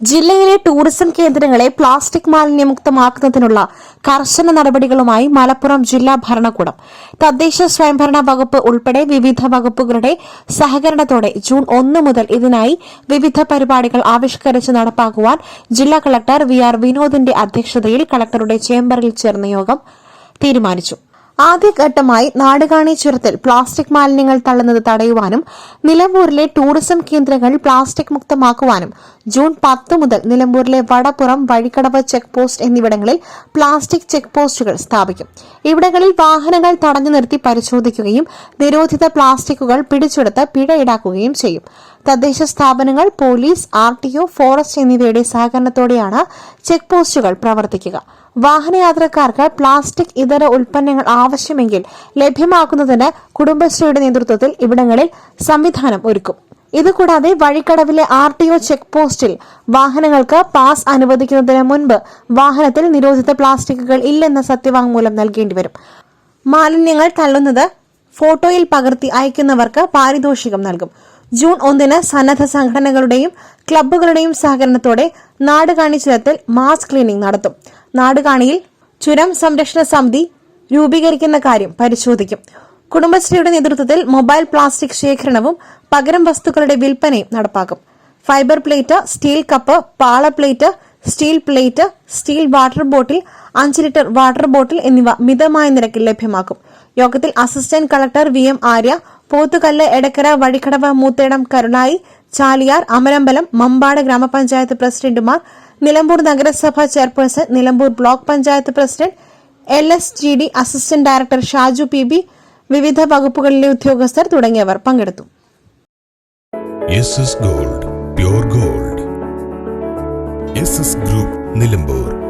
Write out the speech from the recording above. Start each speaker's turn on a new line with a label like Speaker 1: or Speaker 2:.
Speaker 1: ജില്ലയിലെ ടൂറിസം കേന്ദ്രങ്ങളെ പ്ലാസ്റ്റിക് മാലിന്യമുക്തമാക്കുന്നതിനുള്ള കർശന നടപടികളുമായി മലപ്പുറം ജില്ലാ ഭരണകൂടം. തദ്ദേശ സ്വയംഭരണ വകുപ്പ് ഉൾപ്പെടെ വിവിധ വകുപ്പുകളുടെ സഹകരണത്തോടെ ജൂൺ ഒന്ന് മുതൽ ഇതിനായി വിവിധ പരിപാടികൾ ആവിഷ്കരിച്ച് നടപ്പാക്കുവാൻ ജില്ലാ കളക്ടർ വി ആർ വിനോദിന്റെ അധ്യക്ഷതയിൽ കളക്ടറുടെ ചേംബറിൽ ചേർന്ന യോഗം തീരുമാനിച്ചു. ആദ്യഘട്ടമായി നാടുകാണി ചുരത്തിൽ പ്ലാസ്റ്റിക് മാലിന്യങ്ങൾ തള്ളുന്നത് തടയുവാനും നിലമ്പൂരിലെ ടൂറിസം കേന്ദ്രങ്ങൾ പ്ലാസ്റ്റിക് മുക്തമാക്കുവാനും ജൂൺ പത്ത് മുതൽ നിലമ്പൂരിലെ വടപ്പുറം വഴിക്കടവ് ചെക്ക് പോസ്റ്റ് എന്നിവിടങ്ങളിൽ പ്ലാസ്റ്റിക് ചെക്ക് പോസ്റ്റുകൾ സ്ഥാപിക്കും. ഇവിടങ്ങളിൽ വാഹനങ്ങൾ തടഞ്ഞു നിർത്തി പരിശോധിക്കുകയും നിരോധിത പ്ലാസ്റ്റിക്കുകൾ പിടിച്ചെടുത്ത് പിഴ ഈടാക്കുകയും ചെയ്യും. തദ്ദേശ സ്ഥാപനങ്ങൾ police R T O forest എന്നിവയുടെ സഹകരണത്തോടെയാണ് ചെക്ക് പോസ്റ്റുകൾ പ്രവർത്തിക്കുക. വാഹനയാത്രക്കാർക്ക് പ്ലാസ്റ്റിക് ഇതര ഉൽപ്പന്നങ്ങൾ ആവശ്യമെങ്കിൽ ലഭ്യമാക്കുന്നതിന് കുടുംബശ്രീയുടെ നേതൃത്വത്തിൽ ഇവിടങ്ങളിൽ സംവിധാനം ഒരുക്കും. ഇതുകൂടാതെ വഴിക്കടവിലെ ആർ ടി ഒ ചെക്ക് പോസ്റ്റിൽ വാഹനങ്ങൾക്ക് പാസ് അനുവദിക്കുന്നതിന് മുൻപ് വാഹനത്തിൽ നിരോധിത പ്ലാസ്റ്റിക്കുകൾ ഇല്ലെന്ന സത്യവാങ്മൂലം നൽകേണ്ടി വരും മാലിന്യങ്ങൾ തള്ളുന്നത് ഫോട്ടോയിൽ പകർത്തി അയക്കുന്നവർക്ക് പാരിതോഷികം നൽകും. ജൂൺ ഒന്നിന് സന്നദ്ധ സംഘടനകളുടെയും ക്ലബ്ബുകളുടെയും സഹകരണത്തോടെ നാടുകാണി ചുരത്തിൽ മാസ് ക്ലീനിംഗ് നടത്തും. നാടുകാണിയിൽ ചുരം സംരക്ഷണ സമിതി രൂപീകരിക്കുന്ന കാര്യം പരിശോധിക്കും. കുടുംബശ്രീയുടെ നേതൃത്വത്തിൽ മൊബൈൽ പ്ലാസ്റ്റിക് ശേഖരണവും പകരം വസ്തുക്കളുടെ വിൽപ്പനയും നടപ്പാക്കും. ഫൈബർ പ്ലേറ്റ് സ്റ്റീൽ കപ്പ് പാള plate steel plate steel water bottle അഞ്ച് ലിറ്റർ വാട്ടർ ബോട്ടിൽ എന്നിവ മിതമായ നിരക്കിൽ ലഭ്യമാക്കും. യോഗത്തിൽ assistant collector V M Arya Pothukallu Edakkara Vazhikkadavu Moothedam Karulai Chaliyar Amarambalam Mambad ഗ്രാമപഞ്ചായത്ത് പ്രസിഡന്റുമാർ നിലമ്പൂർ നഗരസഭ chairperson Nilambur block panchayat president L S G D assistant director Shaju P B വിവിധ വകുപ്പുകളിലെ ഉദ്യോഗസ്ഥർ തുടങ്ങിയവർ പങ്കെടുത്തു.
Speaker 2: Gold gold. ഗ്രൂപ്പ് നിലമ്പൂർ.